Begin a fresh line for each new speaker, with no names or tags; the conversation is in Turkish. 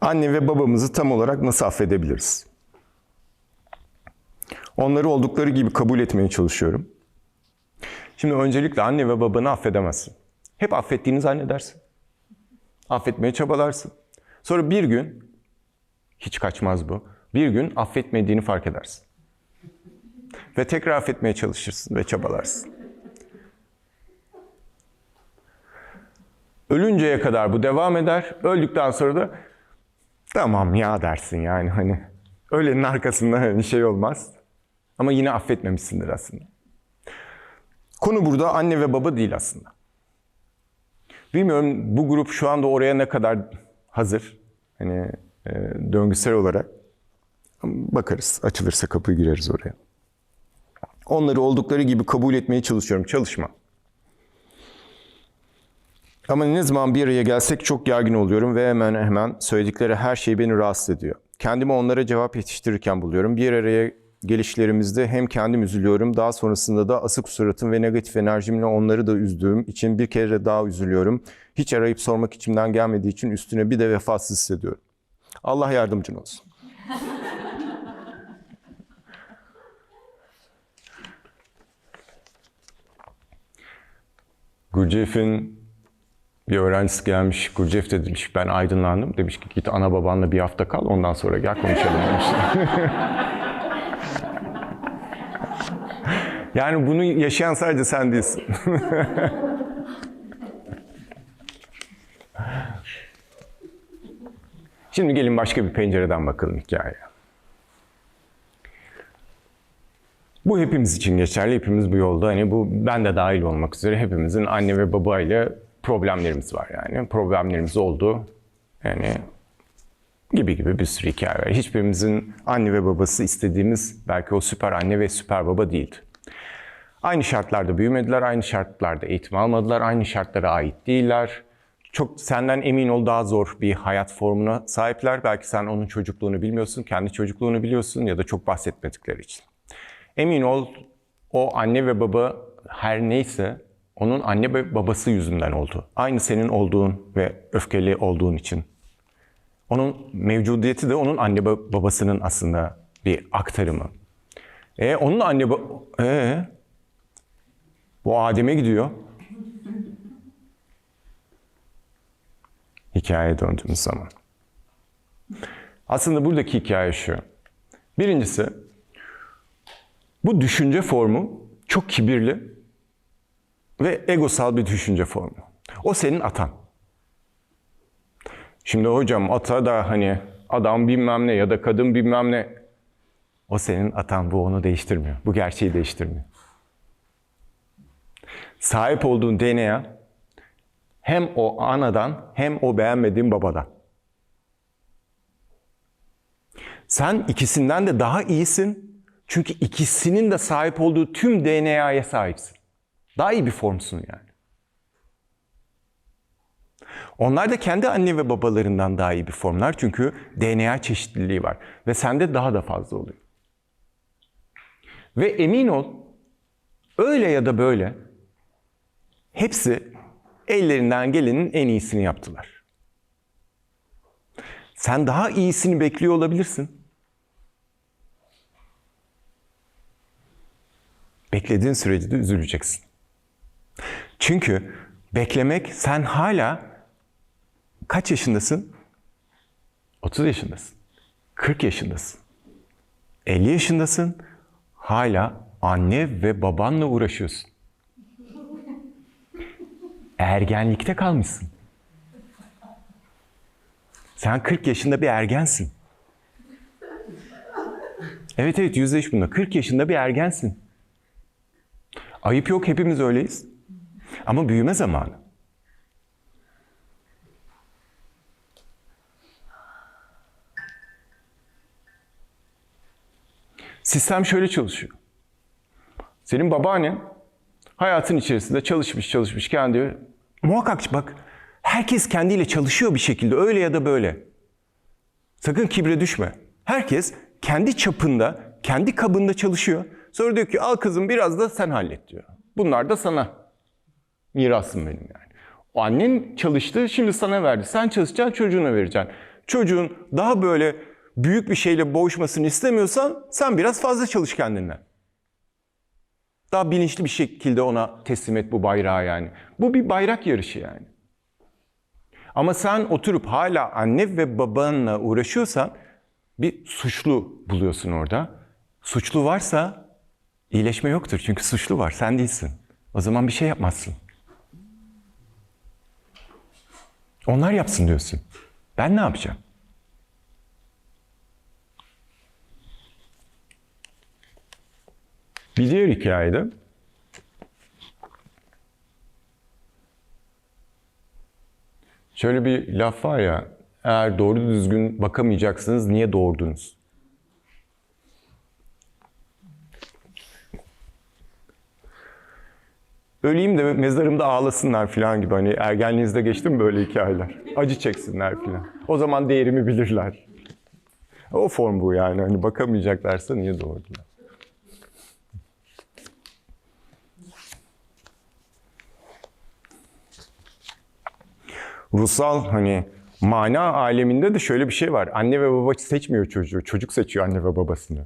anne ve babamızı tam olarak nasıl affedebiliriz? Onları oldukları gibi kabul etmeye çalışıyorum. Şimdi öncelikle anne ve babanı affedemezsin. Hep affettiğini zannedersin. Affetmeye çabalarsın. Sonra bir gün, hiç kaçmaz bu, bir gün affetmediğini fark edersin. Ve tekrar affetmeye çalışırsın ve çabalarsın. Ölünceye kadar bu devam eder. Öldükten sonra da tamam ya dersin yani hani ölenin arkasında hani şey olmaz. Ama yine affetmemişsindir aslında. Konu burada anne ve baba değil aslında. Bilmiyorum bu grup şu anda oraya ne kadar hazır. Hani e, döngüsel olarak. Bakarız. Açılırsa kapı gireriz oraya. Onları oldukları gibi kabul etmeye çalışıyorum. Çalışma. Ama ne zaman bir araya gelsek çok gergin oluyorum ve hemen hemen söyledikleri her şey beni rahatsız ediyor. Kendimi onlara cevap yetiştirirken buluyorum. Bir araya gelişlerimizde hem kendim üzülüyorum, daha sonrasında da asık suratım ve negatif enerjimle onları da üzdüğüm için bir kere daha üzülüyorum. Hiç arayıp sormak içimden gelmediği için üstüne bir de vefasız hissediyorum. Allah yardımcın olsun. Gurdjieff'in bir öğrencisi gelmiş, Gurdjieff de demiş ben aydınlandım. Demiş ki git ana babanla bir hafta kal ondan sonra gel konuşalım demiş. yani bunu yaşayan sadece sen değilsin. Şimdi gelin başka bir pencereden bakalım hikayeye. Bu hepimiz için geçerli. Hepimiz bu yolda. Hani bu ben de dahil olmak üzere hepimizin anne ve babayla problemlerimiz var yani. Problemlerimiz oldu. Yani gibi gibi bir sürü hikaye var. Hiçbirimizin anne ve babası istediğimiz belki o süper anne ve süper baba değildi. Aynı şartlarda büyümediler, aynı şartlarda eğitim almadılar, aynı şartlara ait değiller. Çok senden emin ol daha zor bir hayat formuna sahipler. Belki sen onun çocukluğunu bilmiyorsun, kendi çocukluğunu biliyorsun ya da çok bahsetmedikleri için. Emin ol o anne ve baba her neyse onun anne ve babası yüzünden oldu. Aynı senin olduğun ve öfkeli olduğun için. Onun mevcudiyeti de onun anne ba- babasının aslında bir aktarımı. E onun anne ba- e bu Adem'e gidiyor. Hikayeye döndüğümüz zaman. Aslında buradaki hikaye şu. Birincisi bu düşünce formu çok kibirli ve egosal bir düşünce formu. O senin atan. Şimdi hocam ata da hani adam bilmem ne ya da kadın bilmem ne. O senin atan bu onu değiştirmiyor. Bu gerçeği değiştirmiyor. Sahip olduğun DNA hem o anadan hem o beğenmediğin babadan. Sen ikisinden de daha iyisin. Çünkü ikisinin de sahip olduğu tüm DNA'ya sahipsin. Daha iyi bir formsun yani. Onlar da kendi anne ve babalarından daha iyi bir formlar çünkü DNA çeşitliliği var ve sende daha da fazla oluyor. Ve emin ol öyle ya da böyle hepsi ellerinden gelenin en iyisini yaptılar. Sen daha iyisini bekliyor olabilirsin. Beklediğin sürece de üzüleceksin. Çünkü beklemek sen hala kaç yaşındasın? 30 yaşındasın. 40 yaşındasın. 50 yaşındasın. Hala anne ve babanla uğraşıyorsun. Ergenlikte kalmışsın. Sen 40 yaşında bir ergensin. Evet evet yüzleş bunda. 40 yaşında bir ergensin. Ayıp yok hepimiz öyleyiz. Ama büyüme zamanı. Sistem şöyle çalışıyor. Senin babaannen hayatın içerisinde çalışmış çalışmış kendi muhakkak bak herkes kendiyle çalışıyor bir şekilde öyle ya da böyle. Sakın kibre düşme. Herkes kendi çapında, kendi kabında çalışıyor. Sonra diyor ki al kızım biraz da sen hallet diyor. Bunlar da sana. Mirasım benim yani. O annen çalıştı şimdi sana verdi. Sen çalışacaksın çocuğuna vereceksin. çocuğun daha böyle büyük bir şeyle boğuşmasını istemiyorsan sen biraz fazla çalış kendinden. Daha bilinçli bir şekilde ona teslim et bu bayrağı yani. Bu bir bayrak yarışı yani. Ama sen oturup hala anne ve babanla uğraşıyorsan bir suçlu buluyorsun orada. Suçlu varsa iyileşme yoktur çünkü suçlu var sen değilsin. O zaman bir şey yapmazsın. Onlar yapsın diyorsun. Ben ne yapacağım? Bir diğer hikayede şöyle bir laf var ya eğer doğru düzgün bakamayacaksınız niye doğurdunuz? Öleyim de mezarımda ağlasınlar falan gibi hani ergenliğinizde geçti mi böyle hikayeler? Acı çeksinler falan. O zaman değerimi bilirler. O form bu yani hani bakamayacaklarsa niye doğurdular? Ruhsal hani mana aleminde de şöyle bir şey var. Anne ve baba seçmiyor çocuğu. Çocuk seçiyor anne ve babasını.